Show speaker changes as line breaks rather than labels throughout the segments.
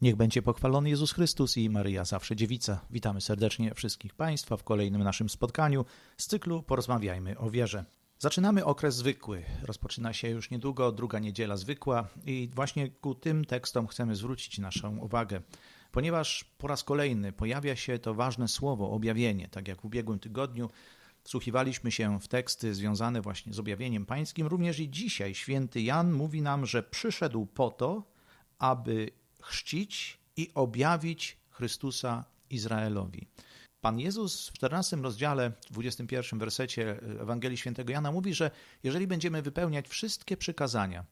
Niech będzie pochwalony Jezus Chrystus i Maryja zawsze dziewica. Witamy serdecznie wszystkich Państwa w kolejnym naszym spotkaniu z cyklu Porozmawiajmy o wierze. Zaczynamy okres zwykły. Rozpoczyna się już niedługo druga niedziela zwykła i właśnie ku tym tekstom chcemy zwrócić naszą uwagę, ponieważ po raz kolejny pojawia się to ważne słowo objawienie, tak jak w ubiegłym tygodniu Wsłuchiwaliśmy się w teksty związane właśnie z objawieniem pańskim. Również i dzisiaj święty Jan mówi nam, że przyszedł po to, aby chrzcić i objawić Chrystusa Izraelowi. Pan Jezus w 14 rozdziale, w 21 wersecie Ewangelii Świętego Jana mówi, że jeżeli będziemy wypełniać wszystkie przykazania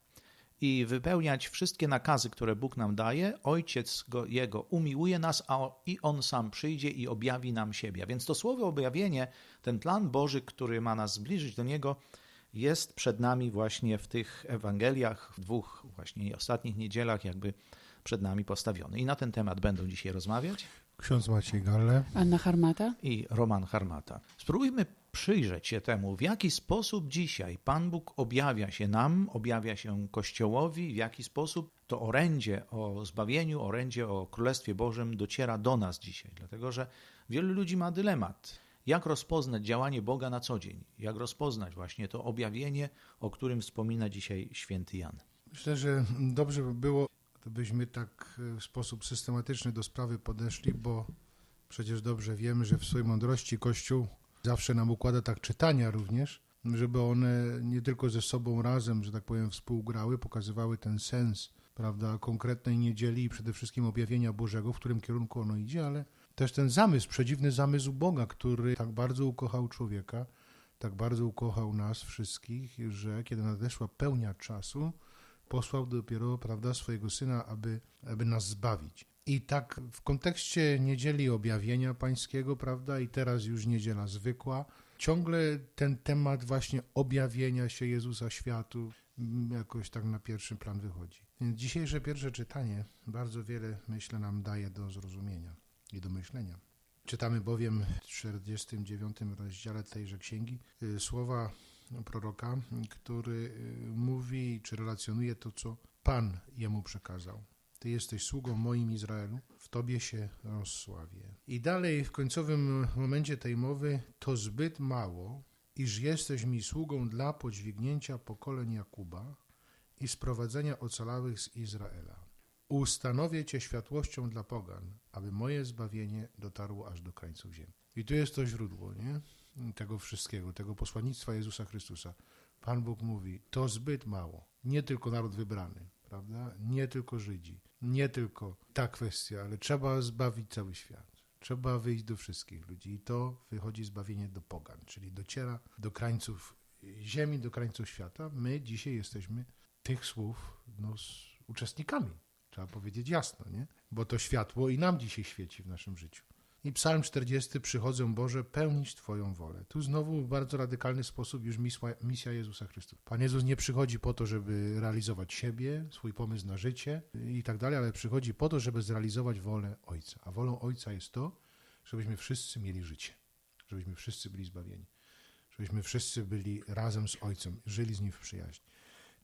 i wypełniać wszystkie nakazy, które Bóg nam daje, Ojciec go, Jego umiłuje nas, a i On sam przyjdzie i objawi nam siebie. Więc to słowo objawienie, ten plan Boży, który ma nas zbliżyć do Niego, jest przed nami właśnie w tych Ewangeliach, w dwóch właśnie ostatnich niedzielach jakby przed nami postawiony. I na ten temat będą dzisiaj rozmawiać
Ksiądz Maciej Galle.
Anna Harmata.
i Roman Harmata. Spróbujmy przyjrzeć się temu, w jaki sposób dzisiaj Pan Bóg objawia się nam, objawia się Kościołowi, w jaki sposób to orędzie o zbawieniu, orędzie o Królestwie Bożym dociera do nas dzisiaj. Dlatego, że wielu ludzi ma dylemat. Jak rozpoznać działanie Boga na co dzień? Jak rozpoznać właśnie to objawienie, o którym wspomina dzisiaj święty Jan?
Myślę, że dobrze by było, gdybyśmy tak w sposób systematyczny do sprawy podeszli, bo przecież dobrze wiemy, że w swojej mądrości Kościół zawsze nam układa tak czytania również, żeby one nie tylko ze sobą razem, że tak powiem, współgrały, pokazywały ten sens, prawda, konkretnej niedzieli i przede wszystkim objawienia Bożego, w którym kierunku ono idzie, ale też ten zamysł, przedziwny zamysł Boga, który tak bardzo ukochał człowieka, tak bardzo ukochał nas wszystkich, że kiedy nadeszła pełnia czasu, posłał dopiero, prawda, swojego Syna, aby, aby nas zbawić. I tak w kontekście niedzieli objawienia pańskiego, prawda, i teraz już niedziela zwykła, ciągle ten temat właśnie objawienia się Jezusa światu mm, jakoś tak na pierwszy plan wychodzi. Więc dzisiejsze pierwsze czytanie bardzo wiele, myślę, nam daje do zrozumienia i do myślenia. Czytamy bowiem w 49 rozdziale tejże księgi y, słowa proroka, który y, mówi czy relacjonuje to, co Pan jemu przekazał. Ty jesteś sługą moim Izraelu, w Tobie się rozsławię. I dalej w końcowym momencie tej mowy to zbyt mało, iż jesteś mi sługą dla podźwignięcia pokoleń Jakuba i sprowadzenia ocalałych z Izraela. Ustanowię Cię światłością dla pogan, aby moje zbawienie dotarło aż do krańców ziemi. I tu jest to źródło, nie? Tego wszystkiego, tego posłannictwa Jezusa Chrystusa. Pan Bóg mówi, to zbyt mało. Nie tylko naród wybrany, prawda? Nie tylko Żydzi, nie tylko ta kwestia, ale trzeba zbawić cały świat. Trzeba wyjść do wszystkich ludzi i to wychodzi zbawienie do pogan, czyli dociera do krańców ziemi, do krańców świata. My dzisiaj jesteśmy tych słów no, uczestnikami. Trzeba powiedzieć jasno, nie? Bo to światło i nam dzisiaj świeci w naszym życiu. I Psalm 40, przychodzę Boże, pełnić Twoją wolę. Tu znowu w bardzo radykalny sposób już misja, Jezusa Chrystusa. Pan Jezus nie przychodzi po to, żeby realizować siebie, swój pomysł na życie i tak dalej, ale przychodzi po to, żeby zrealizować wolę Ojca. A wolą Ojca jest to, żebyśmy wszyscy mieli życie, żebyśmy wszyscy byli zbawieni, żebyśmy wszyscy byli razem z Ojcem, żyli z Nim w przyjaźni.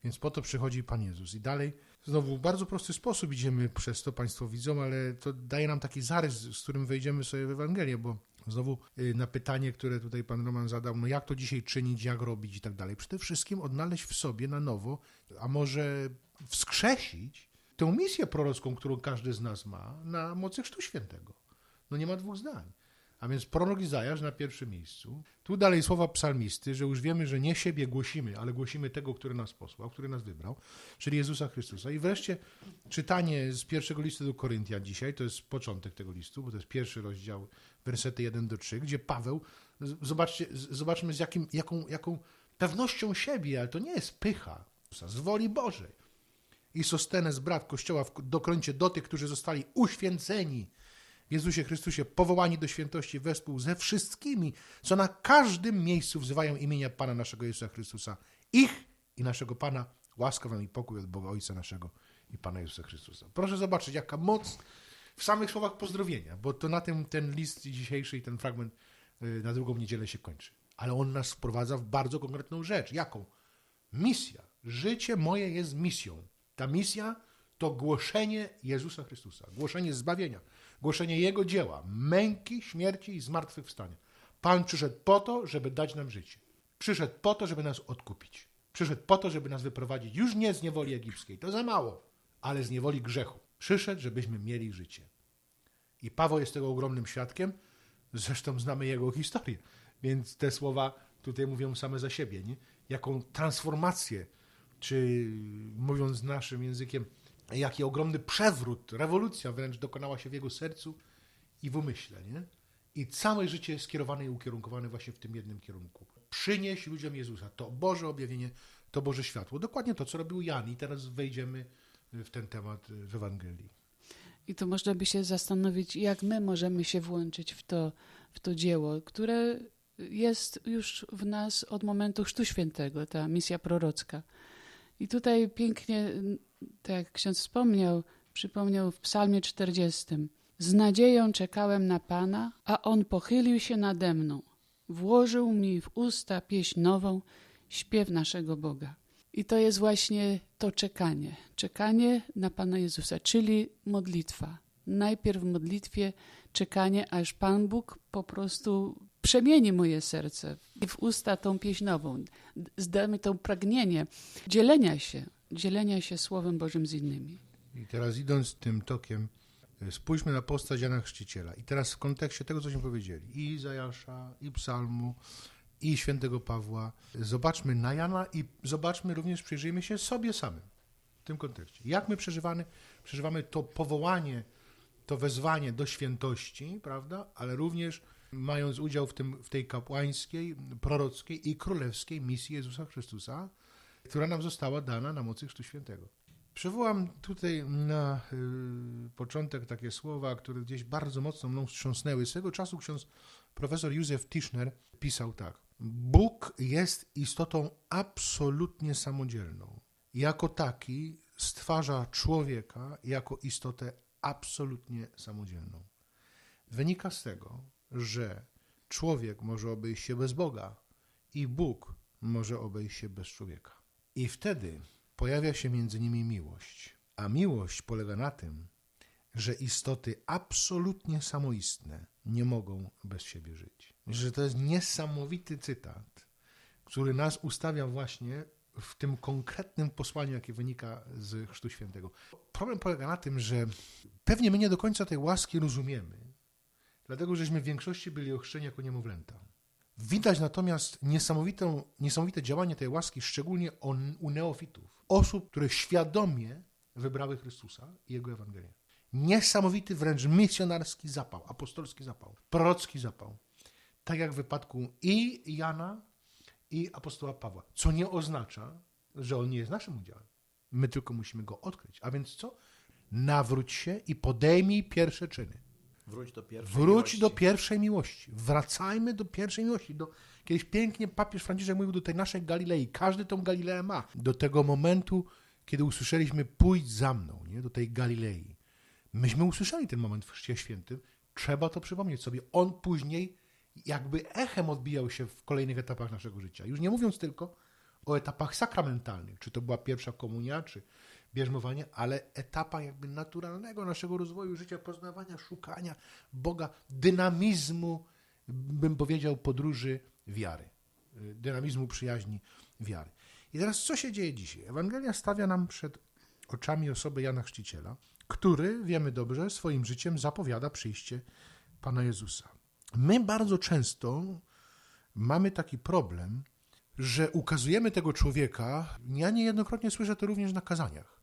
Więc po to przychodzi Pan Jezus. I dalej, znowu w bardzo prosty sposób idziemy przez to, Państwo widzą, ale to daje nam taki zarys, z którym wejdziemy sobie w Ewangelię, bo znowu y, na pytanie, które tutaj Pan Roman zadał, no jak to dzisiaj czynić, jak robić i tak dalej. Przede wszystkim odnaleźć w sobie na nowo, a może wskrzesić tę misję prorocką, którą każdy z nas ma na mocy Chrztu Świętego. No nie ma dwóch zdań. A więc prorok Izajasz na pierwszym miejscu. Tu dalej słowa psalmisty, że już wiemy, że nie siebie głosimy, ale głosimy tego, który nas posłał, który nas wybrał, czyli Jezusa Chrystusa. I wreszcie czytanie z pierwszego listu do Koryntian dzisiaj, to jest początek tego listu, bo to jest pierwszy rozdział, wersety 1 do 3, gdzie Paweł, zobaczcie, zobaczmy z jakim, jaką, jaką pewnością siebie, ale to nie jest pycha, z woli Bożej. I Sostenes, brat Kościoła Dokręcie do tych, którzy zostali uświęceni Jezusie Chrystusie, powołani do świętości wespół ze wszystkimi, co na każdym miejscu wzywają imienia Pana naszego Jezusa Chrystusa. Ich i naszego Pana, łaska wam i pokój od Boga Ojca naszego i Pana Jezusa Chrystusa. Proszę zobaczyć, jaka moc w samych słowach pozdrowienia, bo to na tym ten list dzisiejszy i ten fragment y, na drugą niedzielę się kończy. Ale on nas wprowadza w bardzo konkretną rzecz. Jaką? Misja. Życie moje jest misją. Ta misja to głoszenie Jezusa Chrystusa, głoszenie zbawienia, głoszenie Jego dzieła, męki, śmierci i zmartwychwstania. Pan przyszedł po to, żeby dać nam życie. Przyszedł po to, żeby nas odkupić. Przyszedł po to, żeby nas wyprowadzić już nie z niewoli egipskiej, to za mało, ale z niewoli grzechu. Przyszedł, żebyśmy mieli życie. I Paweł jest tego ogromnym świadkiem, zresztą znamy jego historię, więc te słowa tutaj mówią same za siebie, nie? Jaką transformację, czy mówiąc naszym językiem, jaki ogromny przewrót, rewolucja wręcz dokonała się w jego sercu i w umyśle, nie? I całe życie skierowane i ukierunkowane właśnie w tym jednym kierunku. Przynieść ludziom Jezusa. To Boże objawienie, to Boże światło. Dokładnie to, co robił Jan. I teraz wejdziemy w ten temat w Ewangelii.
I to można by się zastanowić, jak my możemy się włączyć w to, w to dzieło, które jest już w nas od momentu Chrztu Świętego, ta misja prorocka. I tutaj pięknie, tak jak ksiądz wspomniał, przypomniał w psalmie 40. Z nadzieją czekałem na Pana, a On pochylił się nade mną. Włożył mi w usta pieśń nową, śpiew naszego Boga. I to jest właśnie to czekanie. Czekanie na Pana Jezusa, czyli modlitwa. Najpierw w modlitwie czekanie, aż Pan Bóg po prostu przemieni moje serce w usta tą pieśń nową. Zdamy to pragnienie dzielenia się, dzielenia się Słowem Bożym z innymi.
I teraz idąc tym tokiem, spójrzmy na postać Jana Chrzciciela. I teraz w kontekście tego, cośmy powiedzieli, i Izajasza, i Psalmu, i świętego Pawła, zobaczmy na Jana i zobaczmy również, przyjrzyjmy się sobie samym w tym kontekście. Jak my przeżywamy, przeżywamy to powołanie, to wezwanie do świętości, prawda, ale również mając udział w, tym, w tej kapłańskiej, prorockiej i królewskiej misji Jezusa Chrystusa, która nam została dana na mocy Chrztu Świętego. Przywołam tutaj na y, początek takie słowa, które gdzieś bardzo mocno mną wstrząsnęły. Swego czasu ksiądz profesor Józef Tischner pisał tak. Bóg jest istotą absolutnie samodzielną. Jako taki stwarza człowieka jako istotę absolutnie samodzielną. Wynika z tego, że człowiek może obejść się bez Boga i Bóg może obejść się bez człowieka. I wtedy pojawia się między nimi miłość. A miłość polega na tym, że istoty absolutnie samoistne nie mogą bez siebie żyć. Myślę, że to jest niesamowity cytat, który nas ustawia właśnie w tym konkretnym posłaniu, jakie wynika z Chrztu Świętego. Problem polega na tym, że pewnie my nie do końca tej łaski rozumiemy, dlatego żeśmy w większości byli ochrzczeni jako niemowlęta. Widać natomiast niesamowitą, niesamowite działanie tej łaski, szczególnie u neofitów, osób, które świadomie wybrały Chrystusa i Jego Ewangelię. Niesamowity wręcz misjonarski zapał, apostolski zapał, prorocki zapał. Tak jak w wypadku i Jana, i apostoła Pawła. Co nie oznacza, że on nie jest naszym udziałem. My tylko musimy go odkryć. A więc co? Nawróć się i podejmij pierwsze czyny.
Wróć do pierwszej
Wróć
miłości.
do pierwszej miłości. Wracajmy do pierwszej miłości. Do, kiedyś pięknie papież Franciszek mówił do tej naszej Galilei. Każdy tą Galileę ma. Do tego momentu, kiedy usłyszeliśmy pójdź za mną, nie? do tej Galilei. Myśmy usłyszeli ten moment w Chrzcie Świętym. Trzeba to przypomnieć sobie. On później jakby echem odbijał się w kolejnych etapach naszego życia. Już nie mówiąc tylko o etapach sakramentalnych, czy to była pierwsza komunia, czy bierzmowanie, ale etapa jakby naturalnego naszego rozwoju życia, poznawania, szukania Boga, dynamizmu, bym powiedział, podróży wiary, dynamizmu przyjaźni wiary. I teraz co się dzieje dzisiaj? Ewangelia stawia nam przed oczami osoby Jana Chrzciciela, który, wiemy dobrze, swoim życiem zapowiada przyjście Pana Jezusa. My bardzo często mamy taki problem, że ukazujemy tego człowieka, ja niejednokrotnie słyszę to również na kazaniach.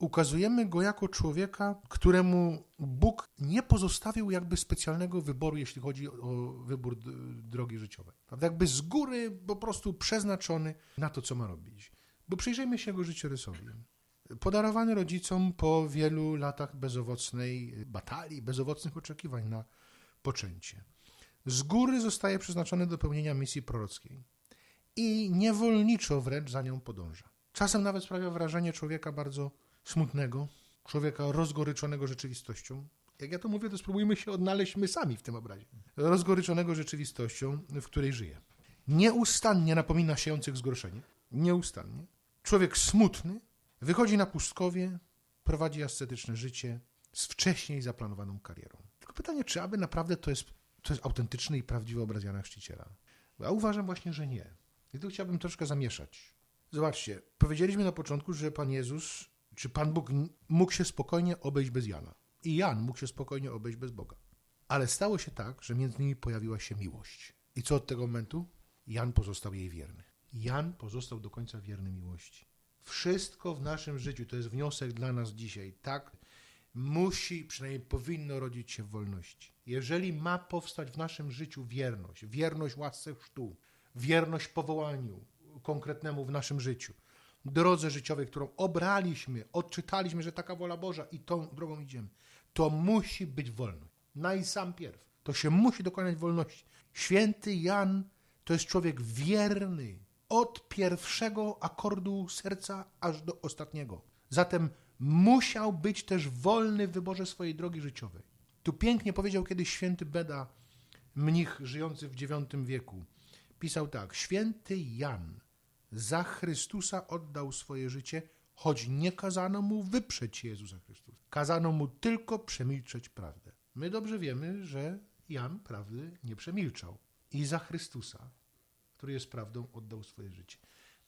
Ukazujemy go jako człowieka, któremu Bóg nie pozostawił jakby specjalnego wyboru, jeśli chodzi o wybór drogi życiowej. Prawda? Jakby z góry po prostu przeznaczony na to, co ma robić. Bo przyjrzyjmy się jego życiorysowi. Podarowany rodzicom po wielu latach bezowocnej batalii, bezowocnych oczekiwań na poczęcie z góry zostaje przeznaczony do pełnienia misji prorockiej i niewolniczo wręcz za nią podąża. Czasem nawet sprawia wrażenie człowieka bardzo smutnego, człowieka rozgoryczonego rzeczywistością. Jak ja to mówię, to spróbujmy się odnaleźć my sami w tym obrazie. Rozgoryczonego rzeczywistością, w której żyje. Nieustannie napomina siejących zgorszenie. Nieustannie. Człowiek smutny wychodzi na pustkowie, prowadzi ascetyczne życie z wcześniej zaplanowaną karierą. Tylko pytanie, czy aby naprawdę to jest, to jest autentyczny i prawdziwy obraz Jana Chrzciciela? Ja uważam właśnie, że nie. I tu chciałbym troszkę zamieszać. Zobaczcie, powiedzieliśmy na początku, że Pan Jezus, czy Pan Bóg mógł się spokojnie obejść bez Jana. I Jan mógł się spokojnie obejść bez Boga. Ale stało się tak, że między nimi pojawiła się miłość. I co od tego momentu? Jan pozostał jej wierny. Jan pozostał do końca wierny miłości. Wszystko w naszym życiu, to jest wniosek dla nas dzisiaj, tak? Musi, przynajmniej powinno rodzić się w wolności. Jeżeli ma powstać w naszym życiu wierność, wierność łasce chrztu, wierność powołaniu konkretnemu w naszym życiu, drodze życiowej, którą obraliśmy, odczytaliśmy, że taka wola Boża i tą drogą idziemy, to musi być wolność. Najsam pierw. To się musi dokonać wolności. Święty Jan to jest człowiek wierny od pierwszego akordu serca aż do ostatniego. Zatem musiał być też wolny w wyborze swojej drogi życiowej. Tu pięknie powiedział kiedyś święty Beda, mnich żyjący w IX wieku. Pisał tak: Święty Jan za Chrystusa oddał swoje życie, choć nie kazano mu wyprzeć Jezusa Chrystusa. Kazano mu tylko przemilczeć prawdę. My dobrze wiemy, że Jan prawdy nie przemilczał. I za Chrystusa, który jest prawdą, oddał swoje życie.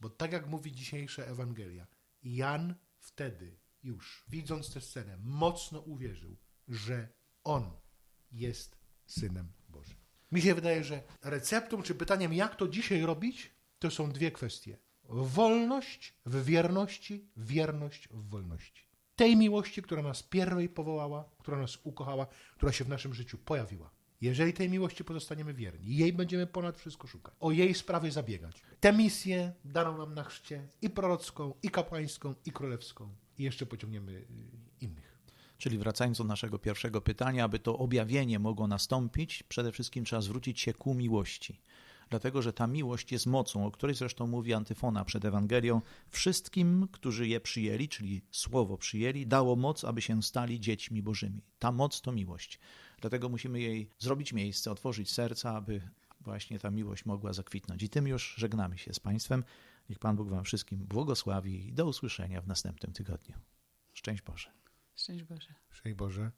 Bo tak jak mówi dzisiejsza Ewangelia, Jan wtedy już, widząc tę scenę, mocno uwierzył, że on jest Synem Bożym. Mi się wydaje, że receptą czy pytaniem, jak to dzisiaj robić, to są dwie kwestie. Wolność w wierności, wierność w wolności. Tej miłości, która nas pierwej powołała, która nas ukochała, która się w naszym życiu pojawiła. Jeżeli tej miłości pozostaniemy wierni, jej będziemy ponad wszystko szukać, o jej sprawy zabiegać. Tę misję daną nam na chrzcie i prorocką, i kapłańską, i królewską. I jeszcze pociągniemy y, innych.
Czyli wracając do naszego pierwszego pytania, aby to objawienie mogło nastąpić, przede wszystkim trzeba zwrócić się ku miłości. Dlatego, że ta miłość jest mocą, o której zresztą mówi antyfona przed Ewangelią. Wszystkim, którzy je przyjęli, czyli słowo przyjęli, dało moc, aby się stali dziećmi Bożymi. Ta moc to miłość. Dlatego musimy jej zrobić miejsce, otworzyć serca, aby właśnie ta miłość mogła zakwitnąć. I tym już żegnamy się z Państwem. Niech Pan Bóg Wam wszystkim błogosławi i do usłyszenia w następnym tygodniu. Szczęść Boże.
Szczęść Boże.
Szczęść Boże.